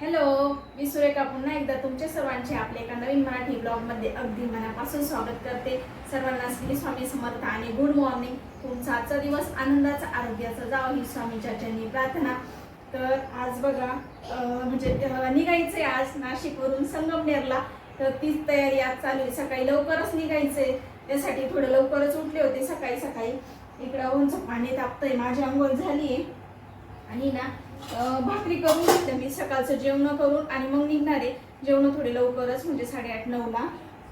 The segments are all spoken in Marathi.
हॅलो मी सुरेखा. पुन्हा एकदा तुमच्या सर्वांचे आपल्या एका नवीन मराठी ब्लॉगमध्ये अगदी मनापासून स्वागत करते. सर्वांना श्री स्वामी समर्थ आणि गुड मॉर्निंग तुमचा आजचा दिवस आनंदाचा आरोग्याचा जाव ही स्वामीच्या चरणी प्रार्थना. तर आज बघा म्हणजे अं, निघायचंय आज नाशिकवरून संगमनेरला. तर तीच तयारी आज चालू आहे. सकाळी लवकरच निघायचंय. त्यासाठी थोडं लवकरच उठले होते सकाळी सकाळी. इकडं उंच पाणी तापतंय. माझी आंघोळ झाली आहे आणि ना भाकरी करून घेतलं मी. सकाळचं जेवण करून आणि मग निघणारे जेवण थोडे लवकरच म्हणजे साडेआठ नऊला.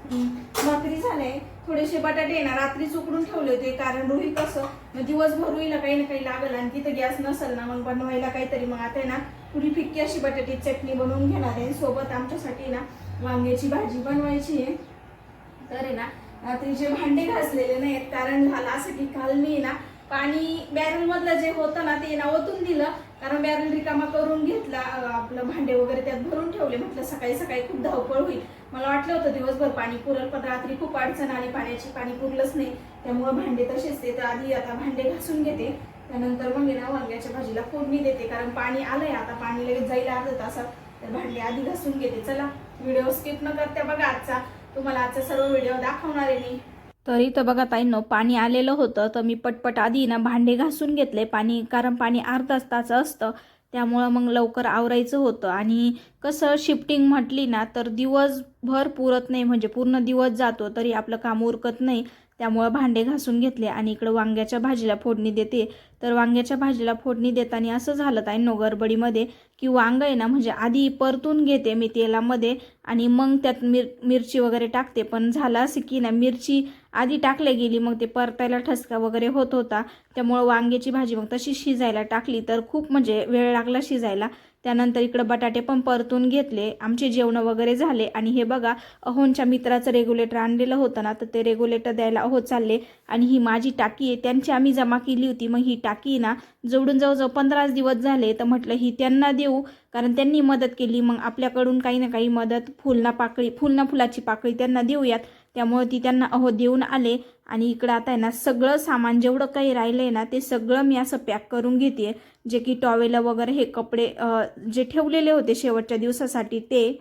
भाकरी झालंय थोडेसे बटाटे ना रात्रीच उकडून ठेवले होते. कारण रोही कसं मग दिवसभर रोहीला काही ना काही लागल आणि तिथं गॅस नसेल ना मग बनवायला काहीतरी. मग आता आहे ना पुढी फिक्की अशी बटाटी चटणी बनवून घेणार आहे. सोबत आमच्यासाठी ना वांग्याची भाजी बनवायची आहे. तर आहे ना रात्री जे भांडे घासलेले नाहीत कारण झालं असं की काल मी ना पाणी बॅरल मधलं जे होतं ना ते ना ओतून दिलं. कारण बॅरल रिकामा करून घेतला आपलं भांडे वगैरे त्यात भरून ठेवले. म्हटलं सकाळी सकाळी खूप धावपळ होईल. मला वाटलं होतं दिवसभर पाणी पुरल पण रात्री खूप अडचण आली. पाण्याची पाणी पुरलंच नाही. त्यामुळे भांडे तसेच ते तर आधी आता भांडे घासून घेते. त्यानंतर मग ना वांग्याच्या भाजीला फोडणी देते. कारण पाणी आलंय आता. पाणी लगेच जाईल अर्धा तासात. तर भांडे आधी घासून घेते. चला व्हिडिओ स्किप न करता बघा आजचा. तुम्हाला आजचा सर्व व्हिडिओ दाखवणार आहे मी. तर इथं बघा ताईंनो पाणी आलेलं होतं तर मी पटपट आधी ना भांडे घासून घेतले. पाणी कारण पाणी अर्धा तासाचं असतं त्यामुळं मग लवकर आवरायचं होतं. आणि कसं शिफ्टिंग म्हटली ना तर दिवसभर पुरत नाही म्हणजे पूर्ण दिवस जातो तरी आपलं काम उरकत नाही. त्यामुळं भांडे घासून घेतले आणि इकडं वांग्याच्या भाजीला फोडणी देते. तर वांग्याच्या भाजीला फोडणी देताना असं झालं ताईंनो गडबडीमध्ये की वांग आहे ना म्हणजे आधी परतून घेते मी तेलामध्ये आणि मग त्यात मिर मिरची वगैरे टाकते. पण झालं असं की ना मिरची आधी टाकल्या गेली मग ते परतायला ठसका वगैरे होत होता. त्यामुळं वांग्याची भाजी मग तशी शिजायला टाकली. तर खूप म्हणजे वेळ लागला शिजायला. त्यानंतर इकडं बटाटे पण परतून घेतले. आमचे जेवणं वगैरे झाले. आणि हे बघा अहोंच्या मित्राचं रेग्युलेटर आणलेलं होतं ना तर ते रेग्युलेटर द्यायला अहो चालले. आणि ही माझी टाकी आहे. त्यांची आम्ही जमा केली होती. मग ही टाकी ना जवळून जवळजवळ पंधराच दिवस झाले. तर म्हटलं ही त्यांना देऊ कारण त्यांनी मदत केली. मग आपल्याकडून काही ना काही मदत फुलना पाकळी फुलना फुलाची पाकळी त्यांना देऊयात. त्यामुळे ती त्यांना अहो देऊन आले. आणि इकडं आता आहे ना सगळं सामान जेवढं काही राहिलं आहे ना ते सगळं मी असं पॅक करून घेते. जे की टॉवेला वगैरे हे कपडे जे ठेवलेले होते शेवटच्या दिवसासाठी ते.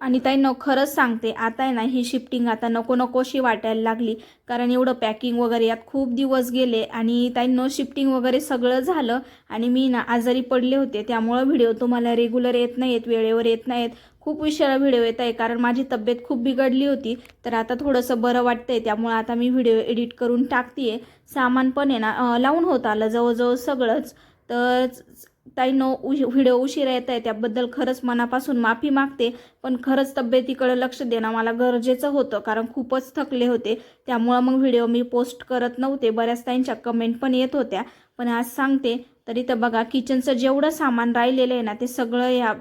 आणि ताई न खरंच सांगते आता आहे ना ही शिफ्टिंग आता नको नकोशी वाटायला लागली. कारण एवढं पॅकिंग वगैरे यात खूप दिवस गेले. आणि ताई न शिफ्टिंग वगैरे सगळं झालं. आणि मी ना आजारी पडले होते. त्यामुळं व्हिडिओ तुम्हाला रेग्युलर येत नाही वेळेवर येत नाहीत खूप उशिरा व्हिडिओ येत आहे. कारण माझी तब्येत खूप बिघडली होती. तर आता थोडंसं बरं वाटतंय. त्यामुळं आता मी व्हिडिओ एडिट करून टाकते सामान पण आहे ना लावून होत आलं जवळजवळ सगळंच. तर ताईनो व्हिडिओ उशिरा येत आहे. त्याबद्दल खरंच मनापासून माफी मागते. पण खरंच तब्येतीकडे लक्ष देणं मला गरजेचं होतं. कारण खूपच थकले होते. त्यामुळं मग व्हिडिओ मी पोस्ट करत नव्हते. बऱ्याच ताईंच्या कमेंट पण येत होत्या. पण आज सांगते तर इथं बघा किचनचं जेवढं सामान राहिलेलं आहे ना ते सगळं या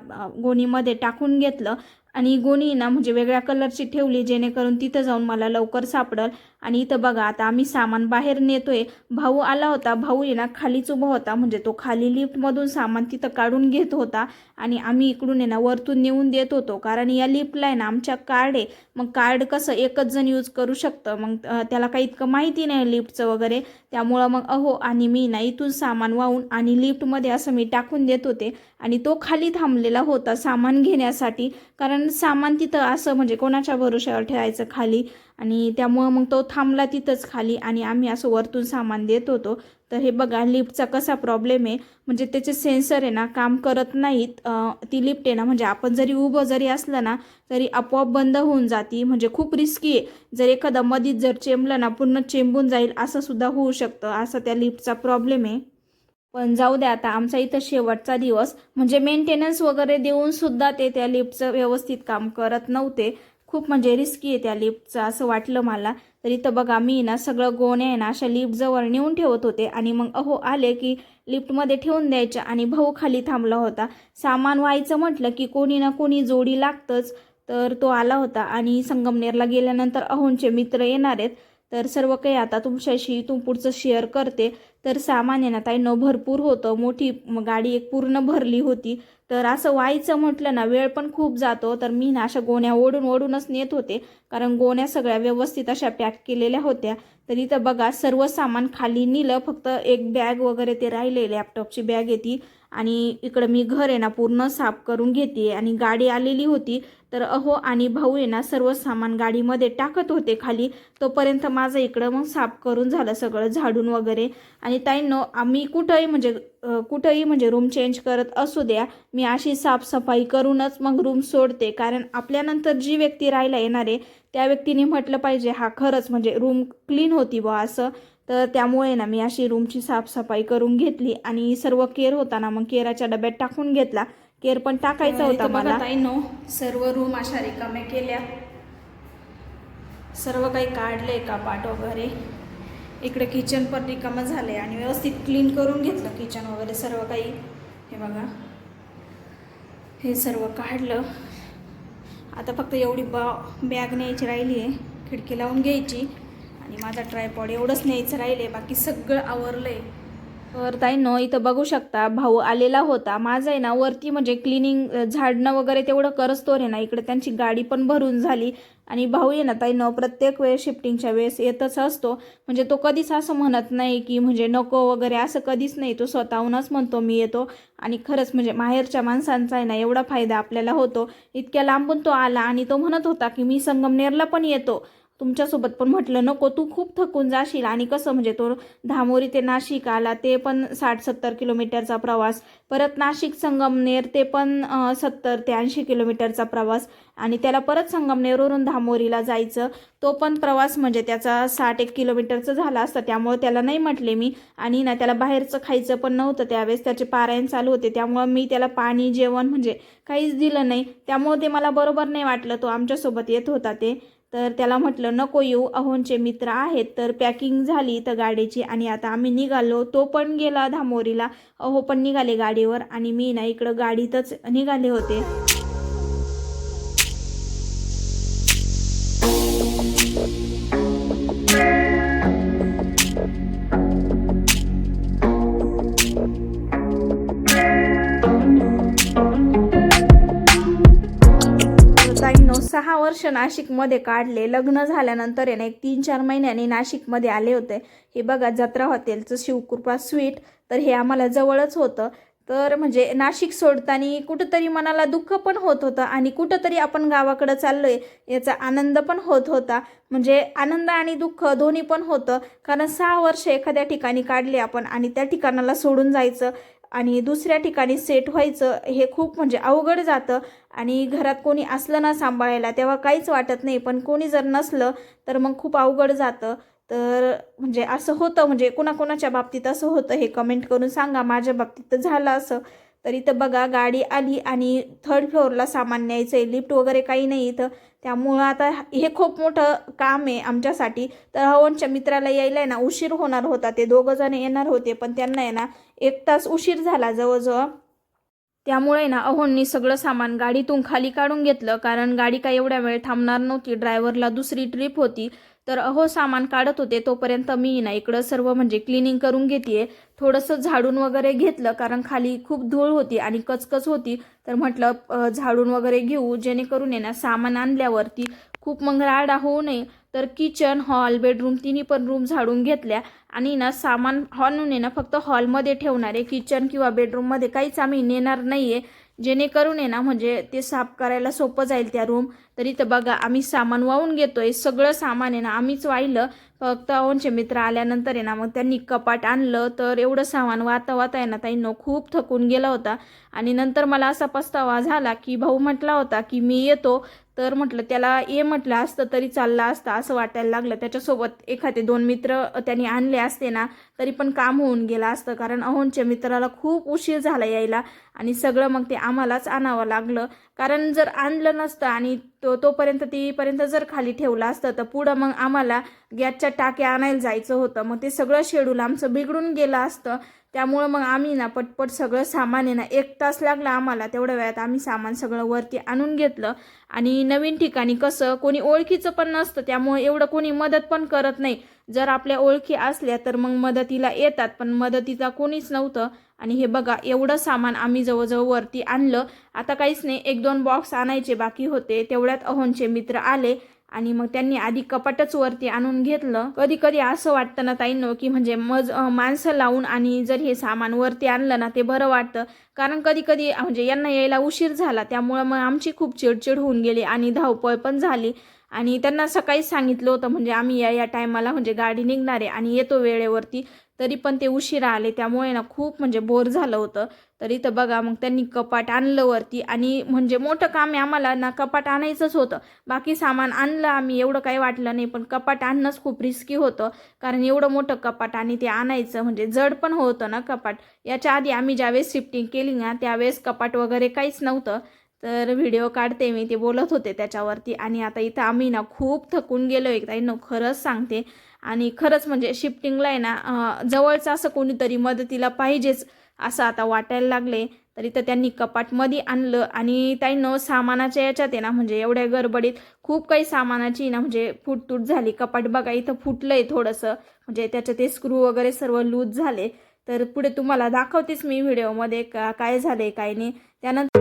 गोणीमध्ये टाकून घेतलं. आणि गोणी ना म्हणजे वेगळ्या कलरची ठेवली जेणेकरून तिथं जाऊन मला लवकर सापडल. आणि इथं बघा आता आम्ही सामान बाहेर नेतोय. भाऊ आला होता. भाऊ आहे ना खालीच उभा होता. म्हणजे तो खाली लिफ्टमधून सामान तिथं काढून घेत होता. आणि आम्ही इकडून आहे ना वरतून नेऊन देत होतो. कारण या लिफ्टला आहे ना आमच्या कार्ड आहे. मग कार्ड कसं एकच जण यूज करू शकतं. मग त्याला काही इतकं माहिती नाही लिफ्टचं वगैरे. त्यामुळं मग अहो आणि मी ना इथून सामान वाहून आणि लिफ्टमध्ये असं मी टाकून देत होते. आणि तो खाली थांबलेला होता सामान घेण्यासाठी. कारण सामान तिथं असं म्हणजे कोणाच्या भरोश्यावर ठेवायचं खाली आणि त्यामुळं मग तो थांबला तिथंच खाली आणि आम्ही असं वरतून सामान देत होतो. तर हे बघा लिफ्टचा कसा प्रॉब्लेम आहे. म्हणजे त्याचे सेन्सर आहे ना काम करत नाहीत. ती लिफ्ट आहे ना म्हणजे आपण जरी उभं जरी असलं ना तरी आपोआप बंद होऊन जाती. म्हणजे खूप रिस्की आहे. जर एखादा मधीत जर चेंबलं ना पूर्ण चेंबून जाईल असं सुद्धा होऊ शकतं. असं त्या लिफ्टचा प्रॉब्लेम आहे. पण जाऊ द्या आता आमचा इथं शेवटचा दिवस. म्हणजे मेंटेनन्स वगैरे देऊन सुद्धा ते त्या लिफ्टचं व्यवस्थित काम करत नव्हते. खूप म्हणजे रिस्की आहे त्या लिफ्टचं असं वाटलं मला. तर इथं बघा मी ना सगळं गोण्या आहे ना अशा लिफ्टजवळ नेऊन ठेवत होते. आणि मग अहो आले की लिफ्टमध्ये ठेवून द्यायच्या आणि भाऊ खाली थांबला होता. सामान व्हायचं म्हटलं की कोणी ना कोणी जोडी लागतंच. तर तो आला होता आणि संगमनेरला गेल्यानंतर अहोंचे मित्र येणार आहेत. तर सर्व काही आता तुमच्याशी तू पुढचं शेअर करते. तर सामान आहे ना ताईंनो भरपूर होतं. मोठी गाडी एक पूर्ण भरली होती. तर असं व्हायचं म्हटलं ना वेळ पण खूप जातो. तर मी ना अशा गोण्या ओढून ओढूनच नेत होते. कारण गोण्या सगळ्या व्यवस्थित अशा पॅक केलेल्या होत्या. तर इथं बघा सर्व सामान खाली नेलं. फक्त एक बॅग वगैरे ते राहिले लॅपटॉपची बॅग येते आणि इकडं मी घर आहे ना पूर्ण साफ करून घेते. आणि गाडी आलेली होती. तर अहो आणि भाऊ आहे ना सर्व सामान गाडीमध्ये टाकत होते खाली. तोपर्यंत माझं इकडं मग साफ करून झालं सगळं झाडून वगैरे. आणि ताईंनो आम्ही कुठंही म्हणजे कुठंही म्हणजे रूम चेंज करत असू द्या मी अशी साफसफाई करूनच मग रूम सोडते. कारण आपल्यानंतर जी व्यक्ती राहायला येणार आहे त्या व्यक्तीने म्हटलं पाहिजे हा खरंच म्हणजे रूम क्लीन होती बा असं. तर त्यामुळे ना मी अशी रूमची साफसफाई करून घेतली आणि सर्व केअर होता ना मग केराच्या डब्यात टाकून घेतला. केअर पण टाकायचा होता मला. ताईंनो सर्व रूम अशा रिकाम्या केल्या. सर्व काही काढले कपाट वगैरे? इकडे किचन पण रिकामं आहे आणि व्यवस्थित क्लीन करून घेतलं किचन वगैरे सर्व काही. हे बघा. हे सर्व काढलं. आता फक्त एवढी बा बॅग न्यायची राहिली आहे खिडकी लावून घ्यायची. आणि माझा ट्रायपॉड एवढंच न्यायचं राहिले बाकी सगळं आवरलं आहे तर ताईंनो इथं बघू शकता भाऊ आलेला होता. माझा आहे ना वरती म्हणजे क्लिनिंग झाडणं वगैरे तेवढं करच तो रे ना. इकडे त्यांची गाडी पण भरून झाली. आणि भाऊ आहे ना ताईंनो प्रत्येक वेळेस शिफ्टिंगच्या वेळेस येतच असतो. म्हणजे तो कधीच असं म्हणत नाही की म्हणजे नको वगैरे असं कधीच नाही. तो स्वतःहूनच म्हणतो मी येतो. आणि खरंच म्हणजे माहेरच्या माणसांचा आहे ना एवढा फायदा आपल्याला होतो. इतक्या लांबून तो आला आणि तो म्हणत होता की मी संगमनेरला पण येतो. तुमच्यासोबत पण म्हटलं नको तू खूप थकून जाशील. आणि कसं म्हणजे तो धामोरी ते नाशिक आला ते पण साठ सत्तर किलोमीटरचा प्रवास. परत नाशिक संगमनेर ते पण सत्तर ते ऐंशी किलोमीटरचा प्रवास. आणि त्याला परत संगमनेरवरून धामोरीला जायचं. तो पण प्रवास म्हणजे त्याचा साठ एक किलोमीटरचं झाला असतं त्यामुळे त्याला नाही म्हटले मी. आणि ना त्याला बाहेरचं खायचं पण नव्हतं त्यावेळेस. त्याचे पारायण चालू होते. त्यामुळं मी त्याला पाणी जेवण म्हणजे काहीच दिलं नाही. त्यामुळे ते मला बरोबर नाही वाटलं. तो आमच्यासोबत येत होता ते. तर त्याला म्हटलं नको येऊ अहोंचे मित्र आहेत तर पॅकिंग झाली तर गाडीची आणि आता आम्ही निघालो. तो पण गेला धामोरीला. अहो पण निघाले गाडीवर आणि मी ना इकडं गाडीतच निघाले होते. सहा वर्ष नाशिकमध्ये काढले. लग्न झाल्यानंतर याने एक तीन चार महिन्यांनी नाशिकमध्ये आले होते. हे बघा जत्रा हॉटेलचं शिवकृपा स्वीट तर हे आम्हाला जवळच होतं. तर म्हणजे नाशिक सोडताना कुठंतरी मनाला दुःख पण होत होतं आणि कुठंतरी आपण गावाकडं चाललोय याचा आनंद पण होत होता. म्हणजे आनंद आणि दुःख दोन्ही पण होतं. कारण सहा वर्ष एखाद्या ठिकाणी काढले आपण आणि त्या ठिकाणाला सोडून जायचं. आणि दुसऱ्या ठिकाणी सेट व्हायचं हे खूप म्हणजे अवघड जातं. आणि घरात कोणी असलं ना सांभाळायला तेव्हा काहीच वाटत नाही. पण कोणी जर नसलं तर मग खूप अवघड जातं. तर म्हणजे असं होतं म्हणजे कोणाकोणाच्या बाबतीत असं होतं हे कमेंट करून सांगा. माझ्या बाबतीत तर झालं असं. तर इथं बघा गाडी आली आणि थर्ड फ्लोअरला सामान न्यायचं आहे लिफ्ट वगैरे काही नाही इथं. त्यामुळं आता हे खूप मोठं काम आहे आमच्यासाठी. तर हवनच्या मित्राला यायला आहे ना उशीर होणार होता. ते दोघं जण येणार होते पण त्यांना आहे ना एक तास उशीर झाला जवळजवळ. त्यामुळे ना अहोंनी सगळं सामान गाडीतून खाली काढून घेतलं. कारण गाडी काय एवढ्या वेळ थांबणार नव्हती. ड्रायव्हरला दुसरी ट्रिप होती. तर अहो सामान काढत होते तोपर्यंत मी ना इकडं सर्व म्हणजे क्लिनिंग करून घेते थोडंसं झाडून वगैरे घेतलं कारण खाली खूप धूळ होती आणि कचकच होती. तर म्हटलं झाडून वगैरे घेऊ जेणेकरून आहे ना सामान आणल्यावरती खूप मग राडा होऊ नये. तर किचन हॉल बेडरूम तिन्ही पण रूम झाडून घेतल्या. आणि ना सामान हॉलून आहे ना फक्त हॉलमध्ये ठेवणार आहे. किचन किंवा बेडरूममध्ये काहीच आम्ही नेणार नाही आहे जेणेकरून आहे ना म्हणजे ते साफ करायला सोपं जाईल त्या रूम तर इथं बघा आम्ही सामान वाहून घेतोय. सगळं सामान आहे ना आम्हीच वाहिलं. फक्त अवनचे मित्र आल्यानंतर आहे ना मग त्यांनी कपाट आणलं. तर एवढं सामान वाहता वाहता आहे ना ताईंनो खूप थकून गेला होता. आणि नंतर मला असा पस्तावा झाला की भाऊ म्हटला होता की मी येतो. तर म्हटलं त्याला ये म्हटलं असतं तरी चाललं असतं असं वाटायला लागलं. त्याच्यासोबत एखादे दोन मित्र त्यांनी आणले असते ना तरी पण काम होऊन गेलं असतं. कारण अहोनच्या मित्राला खूप उशीर झाला यायला आणि सगळं मग ते आम्हालाच आणावं लागलं. कारण जर आणलं नसतं आणि तो तोपर्यंत तीपर्यंत जर खाली ठेवलं असतं तर पुढं मग आम्हाला गॅसच्या टाक्या आणायला जायचं होतं. मग ते सगळं शेड्यूल आमचं बिघडून गेलं असतं. त्यामुळं मग आम्ही ना पटपट सगळं सामान आहे ना एक तास लागला आम्हाला तेवढ्या वेळात आम्ही सामान सगळं वरती आणून घेतलं. आणि नवीन ठिकाणी कसं कोणी ओळखीचं पण नसतं त्यामुळे एवढं कोणी मदत पण करत नाही. जर आपल्या ओळखी असल्या तर मग मदतीला येतात पण मदतीला कोणीच नव्हतं. आणि हे बघा एवढं सामान आम्ही जवळजवळ वरती आणलं. आता काहीच नाही एक दोन बॉक्स आणायचे बाकी होते. तेवढ्यात अहोनचे मित्र आले. आणि मग त्यांनी आधी कपाटच वरती आणून घेतलं. कधी कधी असं वाटतं ना ताईंनो की म्हणजे मज माणसं लावून आणि जर हे सामान वरती आणलं ना ते बरं वाटतं. कारण कधी कधी म्हणजे यांना यायला उशीर झाला. त्यामुळं मग आमची खूप चिडचिड होऊन गेली आणि धावपळ पण झाली. आणि त्यांना सकाळीच सांगितलं होतं म्हणजे आम्ही या या टायमाला म्हणजे गाडी निघणार आहे आणि येतो वेळेवरती. तरी पण ते उशिरा आले त्यामुळे ना खूप म्हणजे बोर झालं होतं. तरी तर बघा मग त्यांनी कपाट आणलं वरती आणि म्हणजे मोठं काम आहे आम्हाला ना कपाट आणायचंच होतं. बाकी सामान आणलं आम्ही एवढं काही वाटलं नाही पण कपाट आणणंच खूप रिस्की होतं. कारण एवढं मोठं कपाट आणि ते आणायचं म्हणजे जड पण होतं ना कपाट. याच्या आधी आम्ही ज्यावेळेस शिफ्टिंग केली ना त्यावेळेस कपाट वगैरे काहीच नव्हतं. तर व्हिडिओ काढते मी ते बोलत होते त्याच्यावरती. आणि आता इथं आम्ही ना खूप थकून गेलो एक ताई खरंच सांगते. आणि खरंच म्हणजे शिफ्टिंगला आहे ना जवळचं असं कोणीतरी मदतीला पाहिजेच असं आता वाटायला लागले. तर इथं त्यांनी कपाटमध्ये आणलं आणि ताईनं सामानाच्या याच्यात आहे ना म्हणजे एवढ्या गडबडीत खूप काही सामानाची ना म्हणजे फुटतूट झाली. कपाट बघा इथं फुटलंय थोडंसं. म्हणजे त्याचे ते स्क्रू वगैरे सर्व लूज झाले. तर पुढे तुम्हाला दाखवतेच मी व्हिडिओमध्ये का काय झाले काय नाही. त्यानंतर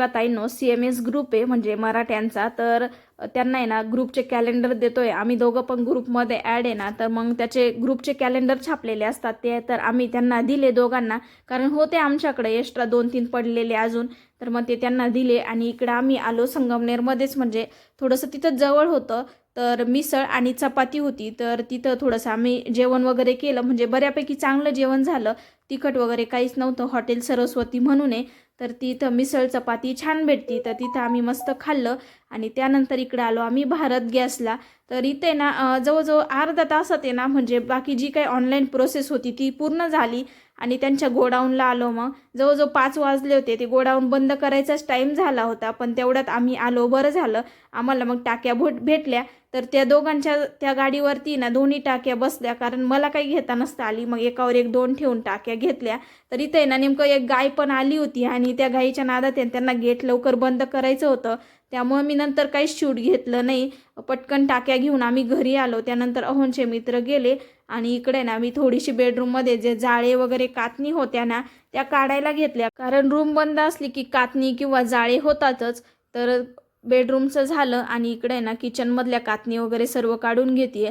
बघा ताईंनो सी एम एस ग्रुप आहे म्हणजे मराठ्यांचा. तर त्यांना आहे ना ग्रुपचे कॅलेंडर देतोय. आम्ही दोघं पण ग्रुपमध्ये ॲड आहे ना तर मग त्याचे ग्रुपचे कॅलेंडर छापलेले असतात ते तर आम्ही त्यांना दिले दोघांना. कारण होते आमच्याकडे एक्स्ट्रा दोन तीन पडलेले अजून. तर मग ते त्यांना दिले आणि इकडं आम्ही आलो संगमनेरमध्येच. म्हणजे थोडंसं तिथं जवळ होतं. तर मिसळ आणि चपाती होती. तर तिथं थोडंसं आम्ही जेवण वगैरे केलं. म्हणजे बऱ्यापैकी चांगलं जेवण झालं. तिखट वगैरे काहीच नव्हतं. हॉटेल सरस्वती म्हणून आहे. तर तिथं मिसळ चपाती छान भेटती. तर तिथं आम्ही मस्त खाल्लं आणि त्यानंतर इकडं आलो आम्ही भारत गॅसला. तर इथे ना जवळजवळ अर्धा तासात आहे ना म्हणजे बाकी जी काही ऑनलाईन प्रोसेस होती ती पूर्ण झाली आणि त्यांच्या गोडाऊनला आलो मग. जवळजवळ पाच वाजले होते. ते गोडाऊन बंद करायचाच टाईम झाला होता पण तेवढ्यात आम्ही आलो. बरं झालं. आम्हाला मग टाक्या भोट भेटल्या. तर त्या दोघांच्या त्या गाडीवरती ना दोन्ही टाक्या बसल्या कारण मला काही घेता नसता आली. मग एकावर एक दोन ठेवून टाक्या घेतल्या. तर इथे ना नेमकं एक गाय पण आली होती आणि त्या गायीच्या नादात आहे, त्यांना गेट लवकर बंद करायचं होतं. त्यामुळं मी नंतर काहीच शूट घेतलं नाही. पटकन टाक्या घेऊन आम्ही घरी आलो. त्यानंतर अहोनचे मित्र गेले आणि इकडे ना मी थोडीशी बेडरूममध्ये जे जाळे वगैरे कातणी होत्या ना त्या काढायला घेतल्या. कारण रूम बंद असली की कातणी किंवा जाळे होतातच. तर बेडरूमचं झालं आणि इकडे ना किचनमधल्या कातणी वगैरे सर्व काढून घेते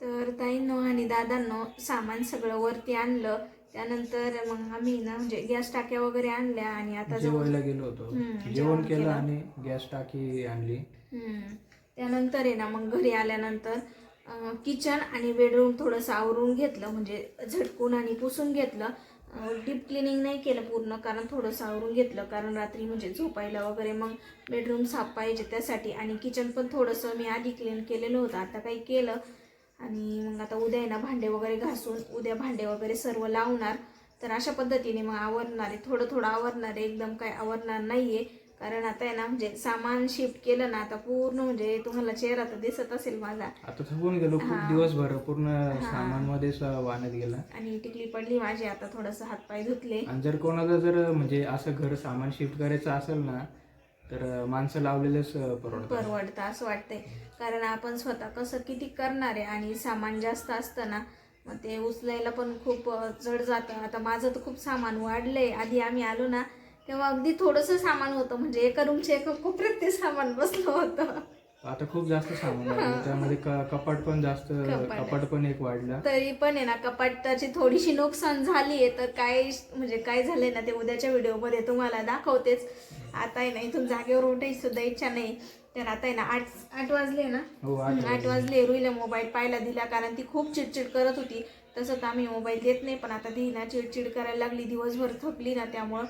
तर ताईंनो आणि दादांनो सामान सगळं वरती आणलं. त्यानंतर मग आम्ही ना म्हणजे गॅस टाक्या वगैरे आणल्या आणि आता जेवायला गेलो होतो. जेवण केलं. आणि गॅस टाकी आणली. हम्म. त्यानंतर आहे ना मग घरी आल्यानंतर किचन आणि बेडरूम थोडंसं आवरून घेतलं. म्हणजे झटकून आणि पुसून घेतलं. डीप क्लिनिंग नाही केलं पूर्ण कारण थोडंसं आवरून घेतलं कारण रात्री म्हणजे झोपायला वगैरे मग बेडरूम साफ पाहिजे त्यासाठी आणि किचन पण थोडंसं मी आधी क्लीन केलेलं होतं आता काही केलं. आणि मग आता उद्या आहे ना भांडे वगैरे घासून उद्या भांडे वगैरे सर्व लावणार. तर अशा पद्धतीने मग आवरणार आहे थोडं थोडं आवरणार आहे एकदम काय आवरणार नाही आहे कारण आता आहे ना म्हणजे सामान शिफ्ट केलं ना आता पूर्ण म्हणजे तुम्हाला चेहरा तर दिसत असेल माझा. आता थकून गेलो खूप. दिवसभर पूर्ण सामान मध्येच वाहण्यात गेला. आणि टिकली पडली माझी आता थोडंसं हातपाय धुतले. आणि जर कोणाला जर म्हणजे असं घर सामान शिफ्ट करायचं असेल ना तर माणसं लावलेलंच परवडतं. परवडतं असं वाटतंय. कारण आपण स्वतः कसं किती करणार आहे आणि सामान जास्त असतं ना मग ते उचलायला पण खूप जड जातं. आता माझं तर खूप सामान वाढलंय. आधी आम्ही आलो ना तेव्हा अगदी थोडंसं सामान होतं. म्हणजे एका रूमच्या एका कोपऱ्यात ते सामान बसलं होतं. आता खूप जास्त सामान त्यामध्ये क- कपाट पण जास्त कपाट. कपाट पण एक वाढला. तरी पण आहे ना कपाटाची थोडीशी नुकसान झाली आहे तर काय म्हणजे काय झालंय ना ते उद्याच्या व्हिडिओमध्ये तुम्हाला दाखवतेच. आता आहे ना इथून जागेवर उठायची सुद्धा इच्छा नाही. तर आता आहे ना आठ आठ वाजले ना? हो आठ हम्म, आठ वाजले. रुईला मोबाईल पाहायला दिला कारण ती खूप चिडचिड करत होती. तसं तर आम्ही मोबाईल देत नाही पण आता ती ना चिडचिड करायला लागली दिवसभर थकली ना त्यामुळं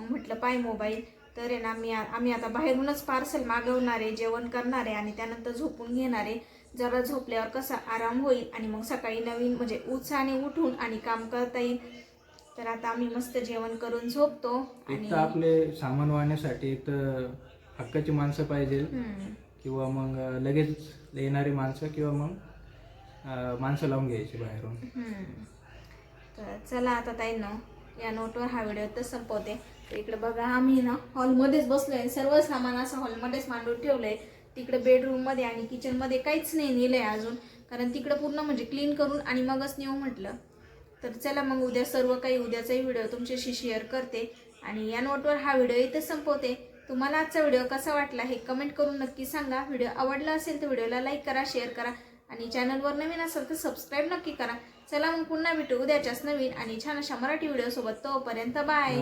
मग म्हटलं पाय मोबाईल. तर आहे ना मी आम्ही आता बाहेरूनच पार्सल मागवणार आहे जेवण करणार आहे आणि त्यानंतर झोपून घेणार. आहे जरा झोपल्यावर कसा आराम होईल आणि मग सकाळी नवीन म्हणजे उत्साहाने उठून आणि काम करता येईल. तर आता आम्ही मस्त जेवण करून झोपतो आणि आपले सामान वाहण्यासाठी एक तर हक्काची माणसं पाहिजे. किंवा मग लगेच येणारी माणसं किंवा मग माणसं लावून घ्यायची बाहेरून. तर चला आता ताई ना या नोटवर हा व्हिडिओ तर संपवते. इकडे बघा आम्ही ना हॉलमध्येच बसलोय सर्व सामान असं हॉलमध्येच मांडून ठेवलंय. तिकडे बेडरूममध्ये आणि किचनमध्ये काहीच नाही नेलंय अजून. कारण तिकडे पूर्ण म्हणजे क्लीन करून आणि मगच नेऊ म्हटलं. तर चला मग उद्या सर्व काही उद्याचाही व्हिडिओ तुमच्याशी शेअर करते. आणि या नोटवर हा व्हिडिओ इथं संपवते. तुम्हाला आजचा व्हिडिओ कसा वाटला हे कमेंट करून नक्की सांगा. व्हिडिओ आवडला असेल तर व्हिडिओला लाईक करा शेअर करा. आणि चॅनलवर नवीन असेल तर सबस्क्राईब नक्की करा. चला मग पुन्हा भेटू उद्याच्याच नवीन आणि छान अशा मराठी व्हिडिओसोबत तोपर्यंत बाय